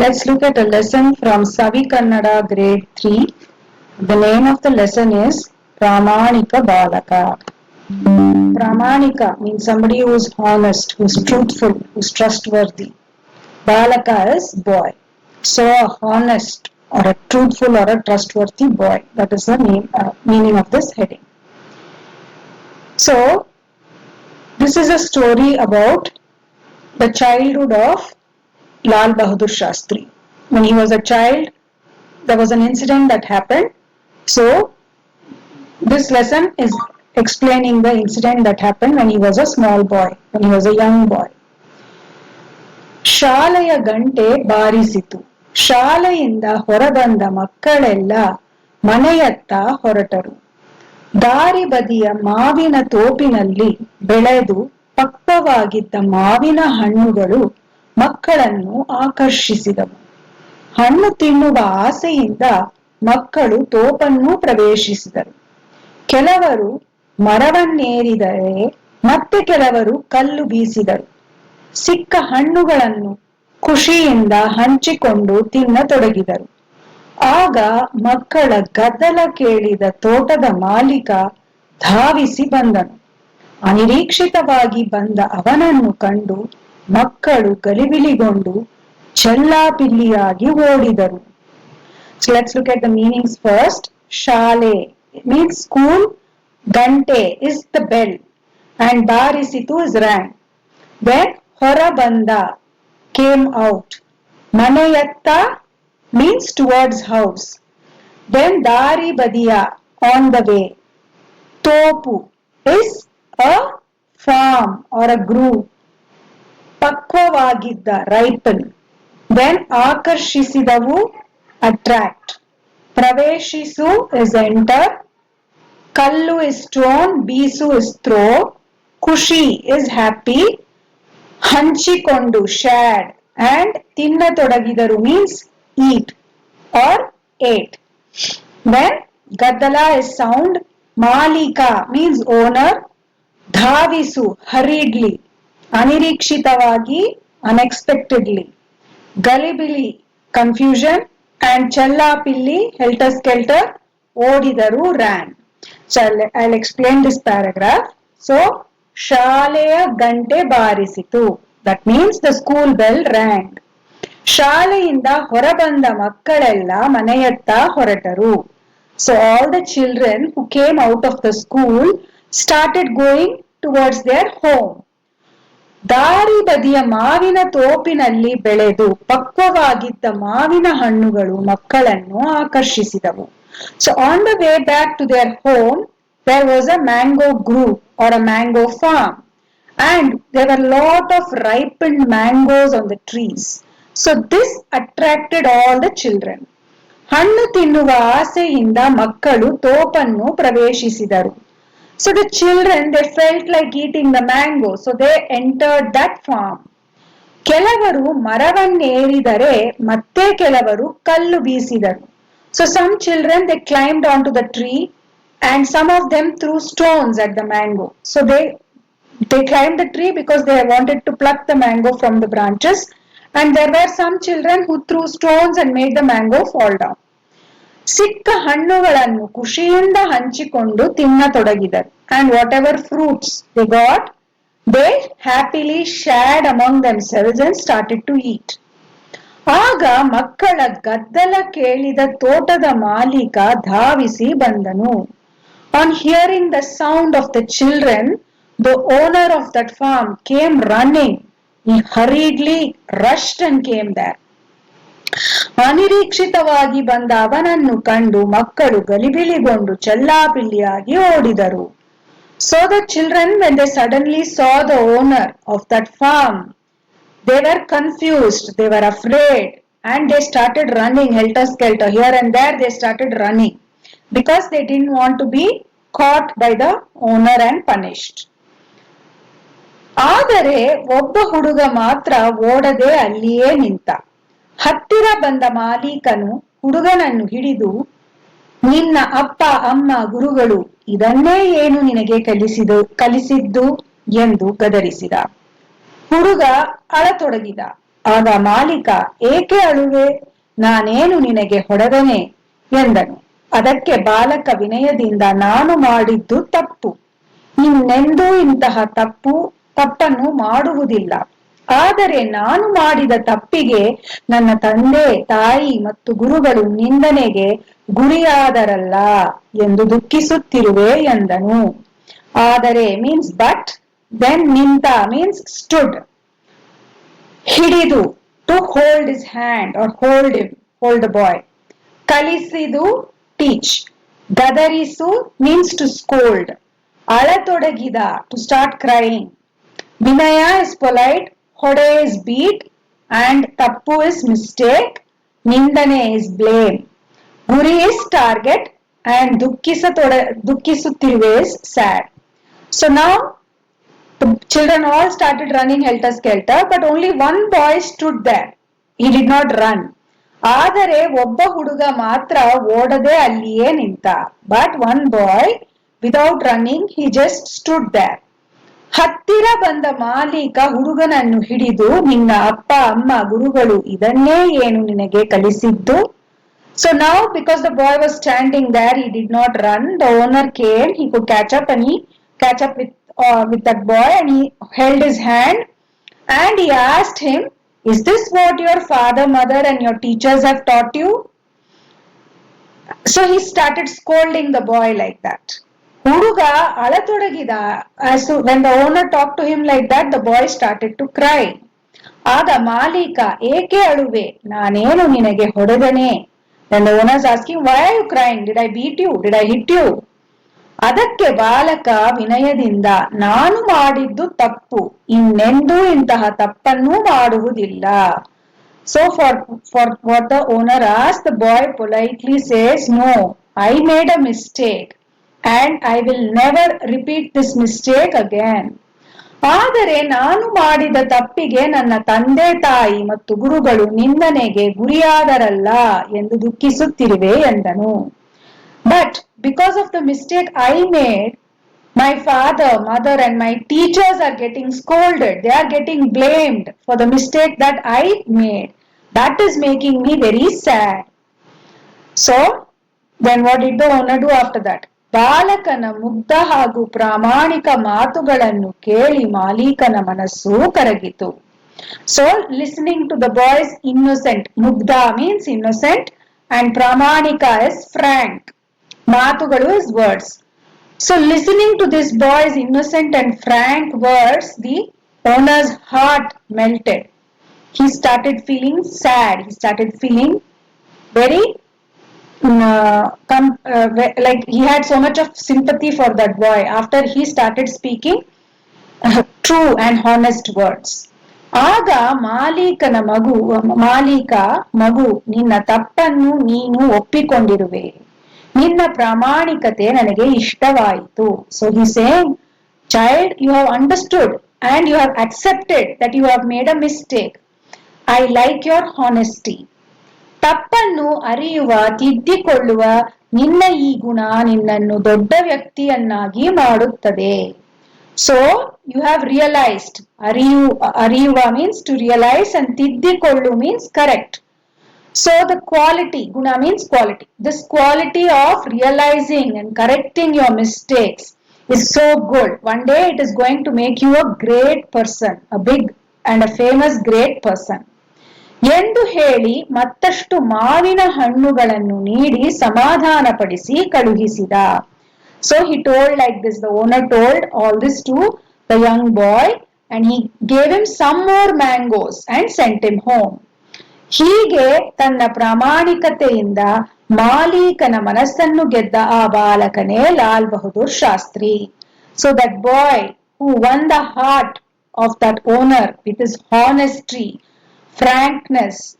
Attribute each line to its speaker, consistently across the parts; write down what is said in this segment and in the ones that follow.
Speaker 1: Let's look at a lesson from Savi Kannada grade 3. The name of the lesson is Pramanika Balaka. Pramanika means somebody who is honest, who is truthful, who is trustworthy. Balaka is boy. So a honest or a truthful or a trustworthy boy. That is the name, uh, meaning of this heading. So this is a story about the childhood of Lal Bahadur Shastri. When he was a child, there was an incident that happened. So, this lesson is explaining the incident that happened when he was a small boy, when he was a young boy. ಶಾಲೆಯ ಗಂಟೆ ಬಾರಿಸಿತು ಶಾಲೆಯಿಂದ ಹೊರಬಂದ ಮಕ್ಕಳೆಲ್ಲ ಮನೆಯತ್ತ ಹೊರಟರು ದಾರಿ ಬದಿಯ ಮಾವಿನ ತೋಪಿನಲ್ಲಿ ಬೆಳೆದು ಪಕ್ವವಾಗಿದ್ದ ಮಾವಿನ ಹಣ್ಣುಗಳು ಮಕ್ಕಳನ್ನು ಆಕರ್ಷಿಸಿದವು. ಹಣ್ಣು ತಿನ್ನುವ ಆಸೆಯಿಂದ ಮಕ್ಕಳು ತೋಪನ್ನು ಪ್ರವೇಶಿಸಿದರು. ಕೆಲವರು ಮರವನ್ನೇರಿದರೆ ಮತ್ತೆ ಕೆಲವರು ಕಲ್ಲು ಬೀಸಿದರು. ಸಿಕ್ಕ ಹಣ್ಣುಗಳನ್ನು ಖುಷಿಯಿಂದ ಹಂಚಿಕೊಂಡು ತಿನ್ನತೊಡಗಿದರು. ಆಗ ಮಕ್ಕಳ ಗದ್ದಲ ಕೇಳಿದ ತೋಟದ ಮಾಲೀಕ ಧಾವಿಸಿ ಬಂದನು. ಅನಿರೀಕ್ಷಿತವಾಗಿ ಬಂದ ಅವನನ್ನು ಕಂಡು ಮಕ್ಕಳು ಗಲಿಬಿಲಿಗೊಂಡು ಚಲ್ಲಾಪಿಲ್ಲಿಯಾಗಿ ಓಡಿದರು. Let's look at the meanings first ಶಾಲೆ ಮೀನ್ಸ್ ಸ್ಕೂಲ್ ಗಂಟೆ ಇಸ್ ದ ಬೆಲ್ ಅಂಡ್ ಬಾರಿಸಿತು ಇಸ್ ರ್ಯಾಂಡ್ ದೆನ್ ಹೊರಬಂದ ಕೇಮ್ ಔಟ್ ಮನೆಯತ್ತ ಮೀನ್ಸ್ ಟುವರ್ಡ್ಸ್ ಹೌಸ್ ದೆನ್ ದಾರಿ ಬದಿಯ ಆನ್ ದ ವೇ ತೋಪು is a farm or a group ಪಕ್ವವಾಗಿದ್ದ ripen then ಆಕರ್ಷಿಸಿದವು attract ಪ್ರವೇಶಿಸು ಇಸ್ ಎಂಟರ್ ಕಲ್ಲು ಇಸ್ ಸ್ಟೋನ್ ಬೀಸು ಇಸ್ ಥ್ರೋ ಖುಷಿ ಇಸ್ ಹ್ಯಾಪಿ ಹಂಚಿಕೊಂಡು shared and ತಿನ್ನತೊಡಗಿದರು means eat or ate then ಗದ್ದಲ ಇಸ್ ಸೌಂಡ್ ಮಾಲೀಕ ಮೀನ್ಸ್ ಓನರ್ ಧಾವಿಸು ಹರಿಡ್ಲಿ ಅನಿರೀಕ್ಷಿತವಾಗಿ ಅನ್ಎಕ್ಸ್ಪೆಕ್ಟೆಡ್ಲಿ ಗಲಿಬಿಲಿ ಕನ್ಫ್ಯೂಷನ್ ಅಂಡ್ ಚೆಲ್ಲಾಪಿಲ್ಲಿ helter skelter ಓಡಿದರು ran. I explain this paragraph so ಶಾಲೆಯ ಗಂಟೆ ಬಾರಿಸಿತು. That means the school bell rang ಶಾಲೆಯಿಂದ ಹೊರಬಂದ ಮಕ್ಕಳೆಲ್ಲ ಮನೆಯತ್ತ ಹೊರಟರು. So all the children who came out of the school started going towards their home ದಾರಿ ಬದಿಯ ಮಾವಿನ ತೋಪಿನಲ್ಲಿ ಬೆಳೆದು ಪಕ್ವವಾಗಿದ್ದ ಮಾವಿನ ಹಣ್ಣುಗಳು ಮಕ್ಕಳನ್ನು ಆಕರ್ಷಿಸಿದವು. So on the way back to their home there was a mango group or a mango farm and there are lot of ripened mangoes on the trees so this attracted all the children ಹಣ್ಣು ತಿನ್ನುವ ಆಸೆಯಿಂದ ಮಕ್ಕಳು ತೋಪನ್ನು ಪ್ರವೇಶಿಸಿದರು. So the children, they felt like eating the mango, so they entered that farm. ಕೆಲವರು ಮರವನ್ನೇರಿದರೆ ಮತ್ತೆ ಕೆಲವರು ಕಲ್ಲು ಬೀಸಿದರು. So some children they climbed on to the tree and some of them threw stones at the mango so they they climb the tree because they wanted to pluck the mango from the branches and there were some children who threw stones and made the mango fall down ಸಿಕ್ಕ ಹಣ್ಣುಗಳನ್ನು ಖುಷಿಯಿಂದ ಹಂಚಿಕೊಂಡು ತಿನ್ನತೊಡಗಿದರು. And whatever fruits the got they happily shared among themselves and started to eat ಆಗ ಮಕ್ಕಳ ಗದ್ದಲ ಕೇಳಿದ ತೋಟದ ಮಾಲೀಕ ಧಾವಿಸಿ ಬಂದನು. On hearing the sound of the children the owner of that farm came running hurriedly rushed and came there ಅನಿರೀಕ್ಷಿತವಾಗಿ ಬಂದ ಅವನನ್ನು ಕಂಡು ಮಕ್ಕಳು ಗಲಿಬಿಲಿಗೊಂಡು ಚೆಲ್ಲಾಪಿಲ್ಲಿಯಾಗಿ ಓಡಿದರು. So the children when they suddenly saw the owner of that farm they were confused they were afraid and they started running helter skelter here and there they started running because they didn't want to be caught by the owner and punished. ಆದರೆ ಒಬ್ಬ ಹುಡುಗ ಮಾತ್ರ ಓಡದೆ ಅಲ್ಲಿಯೇ ನಿಂತ. ಹತ್ತಿರ ಬಂದ ಮಾಲೀಕನು ಹುಡುಗನನ್ನು ಹಿಡಿದು, ನಿನ್ನ ಅಪ್ಪ, ಅಮ್ಮ, ಗುರುಗಳು ಇದನ್ನೇ ಏನು ನಿನಗೆ ಕಲಿಸಿದು, ಕಲಿಸಿದ್ದು? ಎಂದು ಗದರಿಸಿದ. ಹುಡುಗ ಅಳತೊಡಗಿದ. ಆಗ ಮಾಲೀಕ, ಏಕೆ ಅಳುವೆ? ನಾನೇನು ನಿನಗೆ ಹೊಡೆದನೆ? ಎಂದನು. ಅದಕ್ಕೆ ಬಾಲಕ ವಿನಯದಿಂದ ನಾನು ಮಾಡಿದ್ದು ತಪ್ಪು. ನಿನ್ನೆಂದೂ ಇಂತಹ ತಪ್ಪು, ತಪ್ಪನ್ನು ಮಾಡುವುದಿಲ್ಲ. ಆದರೆ ನಾನು ಮಾಡಿದ ತಪ್ಪಿಗೆ ನನ್ನ ತಂದೆ, ತಾಯಿ ಮತ್ತು ಗುರುಗಳು ನಿಂದನೆಗೆ ಗುರಿಯಾದರಲ್ಲ ಎಂದು ದುಃಖಿಸುತ್ತಿರುವೆ ಎಂದನು. ಆದರೆ ಮೀನ್ಸ್ ಬಟ್ ದೆನ್ ನಿಂತ ಮೀನ್ಸ್ ಸ್ಟುಡ್ ಹಿಡಿದು to hold is hand or hold him hold boy ಕಲಿಸಿದು teach ಗದರಿಸು ಮೀನ್ಸ್ ಟು ಸ್ಕೋಲ್ಡ್ ಅಳತೊಡಗಿದ ಟು ಸ್ಟಾರ್ಟ್ ಕ್ರೈಂಗ್ ವಿನಯ ಇಸ್ ಪೊಲೈಟ್ ಹೊಡೆ ಇಸ್ ಬೀಟ್ ಅಂಡ್ ತಪ್ಪು ಇಸ್ ಮಿಸ್ಟೇಕ್ ನಿಂದನೆ ಇಸ್ ಬ್ಲೇಮ್ ಗುರಿ ಇಸ್ ಟಾರ್ಗೆಟ್ ಅಂಡ್ ದುಃಖಿಸತೊಡ, ದುಃಖಿಸುತ್ತಿರುವೆ ಇಸ್ ಸ್ಯಾಡ್ ಸೊ ನಾವು the children all started running, helter skelter, but only one boy stood there. He did not run. ಆದರೆ ಒಬ್ಬ ಹುಡುಗ ಮಾತ್ರ ಓಡದೆ ಅಲ್ಲಿಯೇ ನಿಂತ. But one boy without running he just stood there ಹತ್ತಿರ ಬಂದ ಮಾಲೀಕ ಹುಡುಗನನ್ನು ಹಿಡಿದು ನಿನ್ನ ಅಪ್ಪ ಅಮ್ಮ ಗುರುಗಳು ಇದನ್ನೇ ಏನು ನಿನಗೆ ಕಲಿಸಿದ್ದು so now because the boy was standing there he did not run the owner came he could catch up and he catch up with uh, with that boy and he held his hand and he asked him is this what your father mother and your teachers have taught you so he started scolding the boy like that ಹುಡುಗ ಅಳತೊಡಗಿದ when the owner talk to him like that the boy started to cry ಆಗ ಮಾಲೀಕ, ಏಕೆ ಅಳುವೆ? ನಾನೇನು ನಿನಗೆ ಹೊಡೆದನೆ? ನನ್ನ owners asking why you crying did I beat you did I hit you ಅದಕ್ಕೆ ಬಾಲಕ ವಿನಯದಿಂದ, ನಾನು ಮಾಡಿದ್ದು ತಪ್ಪು. ಇನ್ನೆಂದೂ ಇಂತಹ ತಪ್ಪನ್ನು ಮಾಡುವುದಿಲ್ಲ. So for for what the owner as the boy politely says no I made a mistake and I will never repeat this mistake again ಆದರೆ ನಾನು ಮಾಡಿದ ತಪ್ಪಿಗೆ ನನ್ನ ತಂದೆ ತಾಯಿ ಮತ್ತು ಗುರುಗಳು ನಿಂದನೆಗೆ ಗುರಿಯಾದರಲ್ಲ ಎಂದು ದುಃಖಿಸುತ್ತಿರುವೆ ಎಂದನು But because of the mistake I made, my father, mother, and my teachers are getting scolded. They are getting blamed for the mistake that I made. That is making me very sad. So, then what did the owner do after that? ಬಾಲಕನ ಮುಗ್ಧ ಹಾಗೂ ಪ್ರಾಮಾಣಿಕ ಮಾತುಗಳನ್ನು ಕೇಳಿ ಮಾಲೀಕನ ಮನಸ್ಸು ಕರಗಿತು. So listening to the boy's innocent ಮುಗ್ಧ means innocent and ಪ್ರಾಮಾಣಿಕ ಇಸ್ ಫ್ರಾಂಕ್ ಮಾತುಗಳು is words so listening to this boy's innocent and frank words the owner's heart melted he started feeling sad. He started feeling very uh, com- uh, ve- like he had so much of sympathy for that boy. After he started speaking uh, true and honest words. ಆಗ ಮಾಲೀಕನ ಮಗು ಮಾಲೀಕ ಮಗು ನಿನ್ನ ತಪ್ಪನ್ನು ನೀನು ಒಪ್ಪಿಕೊಂಡಿರುವೆ. ನಿನ್ನ ಪ್ರಾಮಾಣಿಕತೆ ನನಗೆ ಇಷ್ಟವಾಯಿತು. So he said child you have understood and you have accepted that you have made a mistake I like your honesty ತಪ್ಪನ್ನು ಅರಿಯುವ ತಿದ್ದಿಕೊಳ್ಳುವ ನಿನ್ನ ಈ ಗುಣ ನಿನ್ನನ್ನು ದೊಡ್ಡ ವ್ಯಕ್ತಿಯನ್ನಾಗಿ ಮಾಡುತ್ತದೆ ಸೊ ಯು ಹ್ಯಾವ್ ರಿಯಲೈಸ್ಡ್ ಅರಿಯು ಅರಿಯುವ means to realise and ತಿದ್ದಿಕೊಳ್ಳು means correct so the quality ಗುಣ means quality this quality of realizing and correcting your mistakes is so good. One day it is going to make you a great person, a big and a famous great person. ಎಂದು ಹೇಳಿ ಮತ್ತಷ್ಟು ಮಾವಿನ ಹಣ್ಣುಗಳನ್ನು ನೀಡಿ ಸಮಾಧಾನಪಡಿಸಿ ಕಳುಹಿಸಿದ. So he told like this the owner told all this to the young boy and he gave him some more mangoes and sent him home ಹೀಗೆ ತನ್ನ ಪ್ರಾಮಾಣಿಕತೆಯಿಂದ ಮಾಲೀಕನ ಮನಸ್ಸನ್ನು ಗೆದ್ದ ಆ ಬಾಲಕನೇ Lal Bahadur Shastri. So that boy who won the heart of that owner with his honesty frankness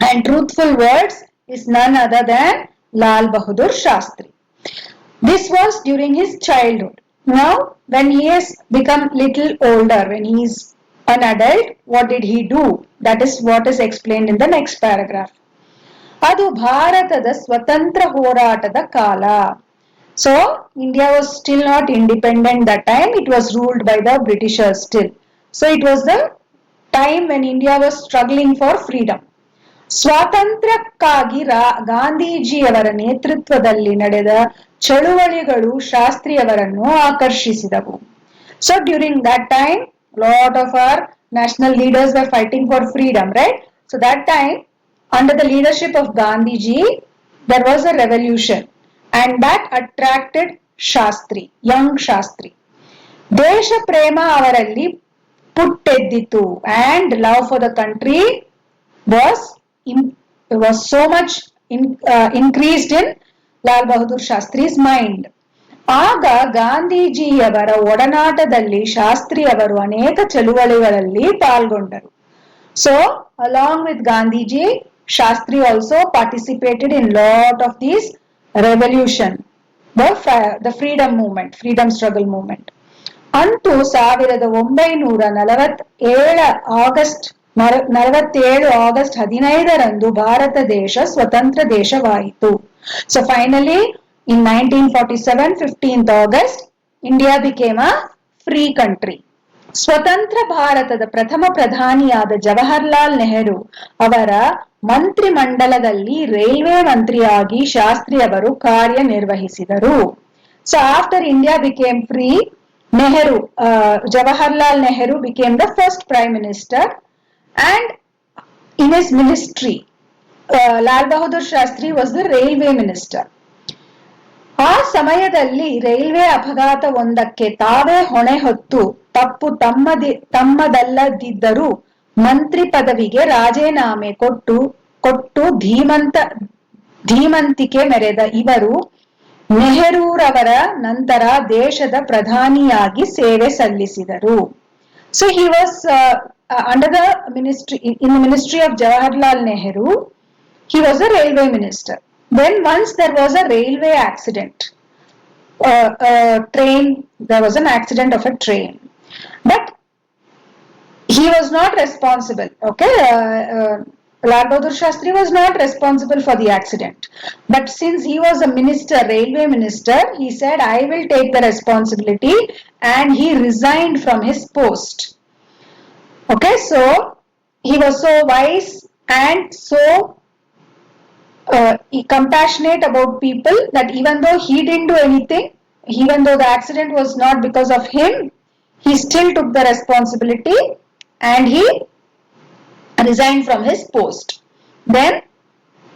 Speaker 1: and truthful words is none other than Lal Bahadur Shastri. This was during his childhood. Now, when he has become little older, when he is an adult, what did he do? That is what is explained in the next paragraph. ಅದು ಭಾರತದ ಸ್ವತಂತ್ರ ಹೋರಾಟದ ಕಾಲ so India was still not independent that time it was ruled by the britishers still so it was the time when India was struggling for freedom. ಸ್ವಾತಂತ್ರ್ಯಕ್ಕಾಗಿ ರಾ, ಗಾಂಧೀಜಿಯವರ ನೇತೃತ್ವದಲ್ಲಿ ನಡೆದ ಚಳುವಳಿಗಳು ಶಾಸ್ತ್ರಿಯವರನ್ನು ಆಕರ್ಷಿಸಿದವು. So during that time lot of our national leaders are fighting for freedom right so that time under the leadership of Gandhiji there was a revolution and that attracted Shastri young Shastri ದೇಶ ಪ್ರೇಮ ಅವರಲ್ಲಿ ಪುಟ್ಟೆದ್ದಿತು and love for the country was was so much increased in Lal Bahadur Shastri's mind ಆಗ ಗಾಂಧೀಜಿಯವರ ಒಡನಾಟದಲ್ಲಿ ಶಾಸ್ತ್ರಿ ಅವರು ಅನೇಕ ಚಳುವಳಿಗಳಲ್ಲಿ ಪಾಲ್ಗೊಂಡರು. So along with Gandhiji, Shastri also participated in lot of these revolution the freedom movement freedom struggle movement ಅಂತೂ ಸಾವಿರದ ಒಂಬೈನೂರ ನಲವತ್ ಏಳ ಆಗಸ್ಟ್ ನಲವತ್ತೇಳು ಆಗಸ್ಟ್ ಹದಿನೈದರಂದು ಭಾರತ ದೇಶ ಸ್ವತಂತ್ರ ದೇಶವಾಯಿತು. So finally in nineteen forty seven fifteenth August India became a free country ಸ್ವತಂತ್ರ ಭಾರತದ ಪ್ರಥಮ ಪ್ರಧಾನಿಯಾದ ಜವಾಹರ್ಲಾಲ್ ನೆಹರು ಅವರ ಮಂತ್ರಿಮಂಡಲದಲ್ಲಿ ರೈಲ್ವೆ ಮಂತ್ರಿಯಾಗಿ ಶಾಸ್ತ್ರಿ ಅವರು ಕಾರ್ಯನಿರ್ವಹಿಸಿದರು. So after India became free Nehru Jawaharlal Nehru became the first prime minister and in his ministry Lal Bahadur Shastri was the railway minister ಆ ಸಮಯದಲ್ಲಿ railway ಅಪಘಾತ ಒಂದಕ್ಕೆ ತಾವೇ ಹೊಣೆ ಹೊತ್ತು ತಪ್ಪು ತಮ್ಮದಿ, ತಮ್ಮದಲ್ಲದಿದ್ದರೂ ಮಂತ್ರಿ ಪದವಿಗೆ ರಾಜೀನಾಮೆ ಕೊಟ್ಟು ಕೊಟ್ಟು ಧೀಮಂತ, ಧೀಮಂತಿಕೆ ಮೆರೆದ ಇವರು ನೆಹರೂರವರ ನಂತರ ದೇಶದ ಪ್ರಧಾನಿಯಾಗಿ ಸೇವೆ ಸಲ್ಲಿಸಿದರು so he was under the ministry in the ministry of Jawaharlal Nehru minister. Then once there was a railway accident, uh, uh, train, there was an accident of a train. But he was not responsible, okay? Uh, uh, Lal Bahadur Shastri was not responsible for the accident. But since he was a minister, railway minister, he said, I will take the responsibility and he resigned from his post. Okay, so he was so wise and so uh, compassionate about people that even though he didn't do anything, even though the accident was not because of him, he still took the responsibility and he resigned from his post. Then,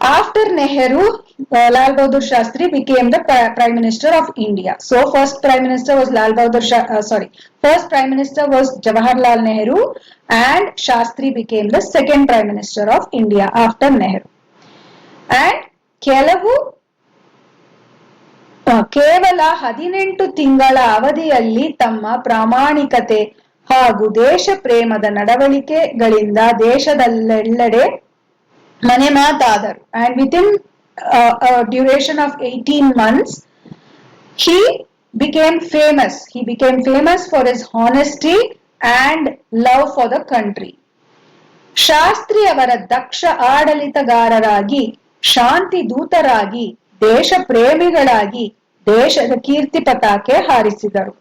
Speaker 1: after Nehru, uh, Lal Bahadur Shastri became the Prime Minister of India. So, first Prime Minister was Lal Bahadur uh, sorry, first Prime Minister was Jawaharlal Nehru and Shastri became the second Prime Minister of India after Nehru. And ಕೆಲವು ಕೇವಲ ಹದಿನೆಂಟು ತಿಂಗಳ ಅವಧಿಯಲ್ಲಿ ತಮ್ಮ ಪ್ರಾಮಾಣಿಕತೆ ಹಾಗೂ ದೇಶ ಪ್ರೇಮದ ನಡವಳಿಕೆಗಳಿಂದ ದೇಶದಲ್ಲೆಲ್ಲೆಡೆ ಮನೆ ಮಾತಾದರು. And with in duration of eighteen months he became famous he became famous for is honesty and love for the country Shastri ಅವರ ದಕ್ಷ ಆಡಳಿತಗಾರರಾಗಿ, ಶಾಂತಿ ದೂತರಾಗಿ ದೇಶ ಪ್ರೇಮಿಗಳಾಗಿ ದೇಶದ ಕೀರ್ತಿ ಪತಾಕೆ ಹಾರಿಸಿದರು.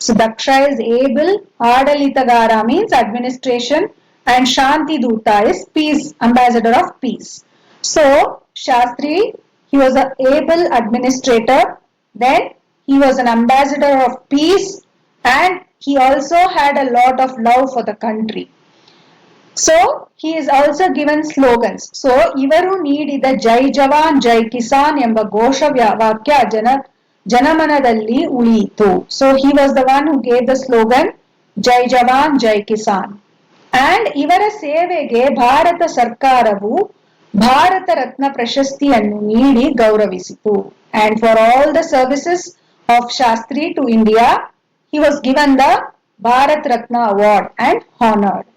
Speaker 1: So Daksha is able ಆಡಳಿತಗಾರ means administration and Shanti Dhootha is peace ambassador of peace so Shastri he was an able administrator then he was an ambassador of peace and he also had a lot of love for the country so he is also given slogans so ಇವರು ನೀಡಿದ ಜೈ ಜವಾನ್ ಜೈ ಕಿಸಾನ್ ಎಂಬ ಘೋಷ ವಾಕ್ಯ ಜನ ಜನಮನದಲ್ಲಿ ಉಳಿಯಿತು. So he was the one who gave the slogan Jai Jawan Jai Kisan and ಇವರ ಸೇವೆಗೆ ಭಾರತ ಸರ್ಕಾರವು ಭಾರತ ರತ್ನ ಪ್ರಶಸ್ತಿಯನ್ನು ನೀಡಿ ಗೌರವಿಸಿತು. And for all the services of Shastri to India he was given the Bharat Ratna award and honoured